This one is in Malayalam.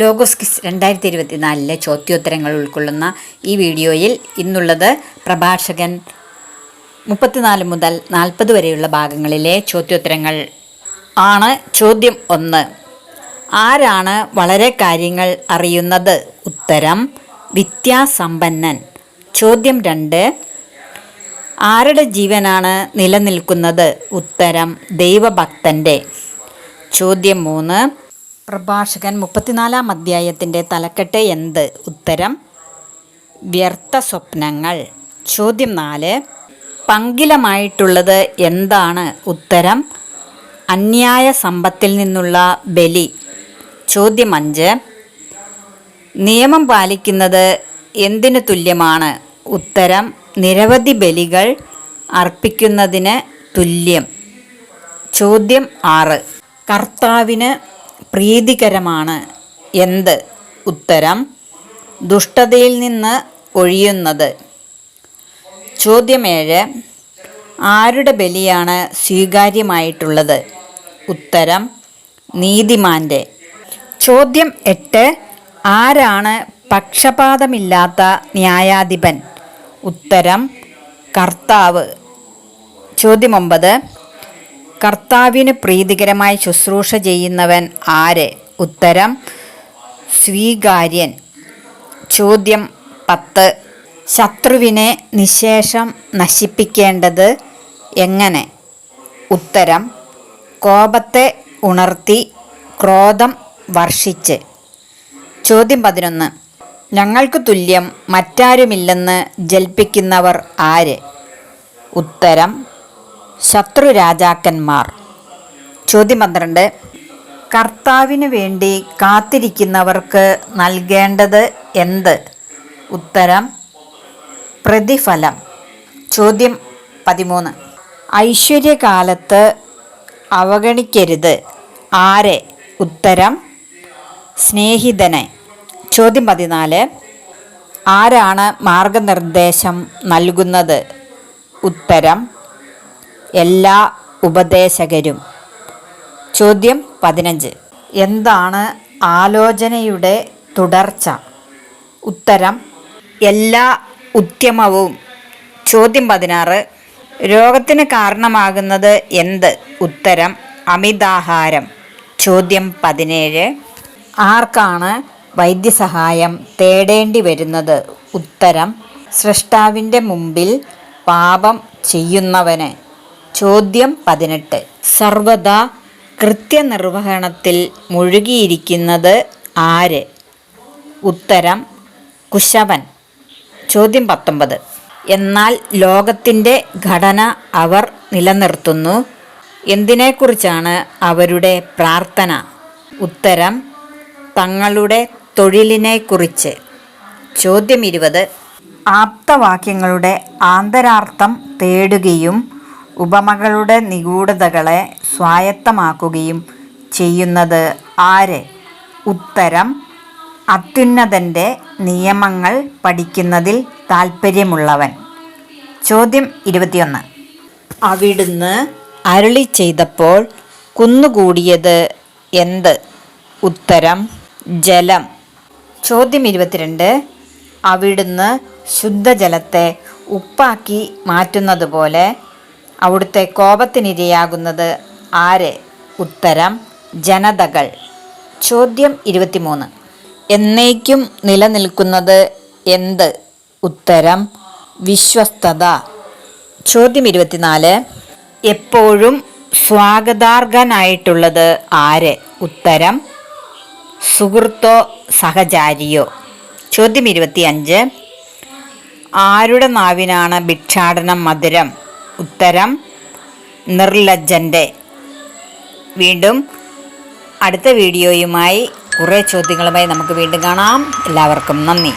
ലോഗോസ് കിസ് രണ്ടായിരത്തി ഇരുപത്തിനാലിലെ ചോദ്യോത്തരങ്ങൾ ഉൾക്കൊള്ളുന്ന ഈ വീഡിയോയിൽ ഇന്നുള്ളത് പ്രഭാഷകൻ മുപ്പത്തിനാല് മുതൽ നാൽപ്പത് വരെയുള്ള ഭാഗങ്ങളിലെ ചോദ്യോത്തരങ്ങൾ ആണ്. ചോദ്യം ഒന്ന്. ആരാണ് വളരെ കാര്യങ്ങൾ അറിയുന്നത്? ഉത്തരം വിദ്യാസമ്പന്നൻ. ചോദ്യം രണ്ട്. ആരുടെ ജീവനാണ് നിലനിൽക്കുന്നത്? ഉത്തരം ദൈവഭക്തന്റെ ചോദ്യം മൂന്ന്. പ്രഭാഷകൻ മുപ്പത്തിനാലാം അധ്യായത്തിന്റെ തലക്കെട്ട് എന്ത്? ഉത്തരം വ്യർത്ഥ സ്വപ്നങ്ങൾ. ചോദ്യം നാല് പങ്കിലമായിട്ടുള്ളത് എന്താണ്? ഉത്തരം അന്യായ സമ്പത്തിൽ നിന്നുള്ള ബലി. ചോദ്യം അഞ്ച് നിയമം പാലിക്കുന്നത് എന്തിനു തുല്യമാണ്? ഉത്തരം നിരവധി ബലികൾ അർപ്പിക്കുന്നതിന് തുല്യം. ചോദ്യം ആറ് കർത്താവിന് പ്രീതികരമാണ്. എന്ത്? ഉത്തരം ദുഷ്ടതയിൽ നിന്ന് ഒഴിയുന്നത്. ചോദ്യമേഴ് ആരുടെ ബലിയാണ് സ്വീകാര്യമായിട്ടുള്ളത്? ഉത്തരം നീതിമാന്റെ ചോദ്യം എട്ട് ആരാണ് പക്ഷപാതമില്ലാത്ത ന്യായാധിപൻ? ഉത്തരം കർത്താവ്. ചോദ്യം ഒമ്പത് കർത്താവിന് പ്രീതികരമായി ശുശ്രൂഷ ചെയ്യുന്നവൻ ആര്? ഉത്തരം സ്വീകാര്യൻ. ചോദ്യം പത്ത്. ശത്രുവിനെ നിശേഷം നശിപ്പിക്കേണ്ടത് എങ്ങനെ? ഉത്തരം കോപത്തെ ഉണർത്തി ക്രോധം വർഷിച്ച്. ചോദ്യം പതിനൊന്ന്. ഞങ്ങൾക്ക് തുല്യം മറ്റാരുമില്ലെന്ന് ജൽപ്പിക്കുന്നവർ ആര്? ഉത്തരം ശത്രു രാജാക്കന്മാർ ചോദ്യം പന്ത്രണ്ട്. കർത്താവിന് വേണ്ടി കാത്തിരിക്കുന്നവർക്ക് നൽകേണ്ടത് എന്ത്? ഉത്തരം പ്രതിഫലം. ചോദ്യം പതിമൂന്ന്. ഐശ്വര്യകാലത്ത് അവഗണിക്കരുത്. ആരെ? ഉത്തരം സ്നേഹിതനെ. ചോദ്യം പതിനാല്. ആരാണ് മാർഗനിർദ്ദേശം നൽകുന്നത്? ഉത്തരം എല്ലാ ഉപദേശകരും. ചോദ്യം പതിനഞ്ച്. എന്താണ് ആലോചനയുടെ തുടർച്ച? ഉത്തരം എല്ലാ ഉദ്യമവും. ചോദ്യം പതിനാറ് രോഗത്തിന് കാരണമാകുന്നത് എന്ത്? ഉത്തരം അമിതാഹാരം. ചോദ്യം പതിനേഴ് ആർക്കാണ് വൈദ്യസഹായം തേടേണ്ടി വരുന്നത്? ഉത്തരം സൃഷ്ടാവിന്റെ മുമ്പിൽ പാപം ചെയ്യുന്നവന്. ചോദ്യം പതിനെട്ട്. സർവദാ കൃത്യനിർവഹണത്തിൽ മുഴുകിയിരിക്കുന്നത് ആര്? ഉത്തരം കുശവൻ. ചോദ്യം പത്തൊമ്പത്. എന്നാൽ ലോകത്തിന്റെ ഘടന അവർ നിലനിർത്തുന്നു. എന്തിനെക്കുറിച്ചാണ് അവരുടെ പ്രാർത്ഥന? ഉത്തരം തങ്ങളുടെ തൊഴിലിനെക്കുറിച്ച്. ചോദ്യം ഇരുപത്. ആപ്തവാക്യങ്ങളുടെ ആന്തരാർത്ഥം തേടുകയും ഉപമകളുടെ നിഗൂഢതകളെ സ്വായത്തമാക്കുകയും ചെയ്യുന്നത് ആര്? ഉത്തരം അത്യുന്നതന്റെ നിയമങ്ങൾ പഠിക്കുന്നതിൽ താൽപ്പര്യമുള്ളവൻ. ചോദ്യം ഇരുപത്തിയൊന്ന്. അവിടുന്ന് അരുളി ചെയ്തപ്പോൾ കുന്നുകൂടിയത് എന്ത്? ഉത്തരം ജലം. ചോദ്യം ഇരുപത്തിരണ്ട്. അവിടുന്ന് ശുദ്ധജലത്തെ ഉപ്പാക്കി മാറ്റുന്നത് പോലെ അവിടുത്തെ കോപത്തിനിരയാകുന്നത് ആര്? ഉത്തരം ജനതകൾ. ചോദ്യം ഇരുപത്തിമൂന്ന്. എന്നേക്കും നിലനിൽക്കുന്നത് എന്ത്? ഉത്തരം വിശ്വസ്തത. ചോദ്യം ഇരുപത്തിനാല്. എപ്പോഴും സ്വാഗതാർഹനായിട്ടുള്ളത് ആര്? ഉത്തരം സുഹൃത്തോ സഹചാരിയോ. ചോദ്യം ഇരുപത്തിയഞ്ച്. ആരുടെ നാവിനാണ് ഭിക്ഷാടനം മധുരം? ഉത്തരം നിർലജ്ജന്റെ. വീണ്ടും അടുത്ത വീഡിയോയുമായി കുറേ ചോദ്യങ്ങളുമായി നമുക്ക് വീണ്ടും കാണാം. എല്ലാവർക്കും നന്ദി.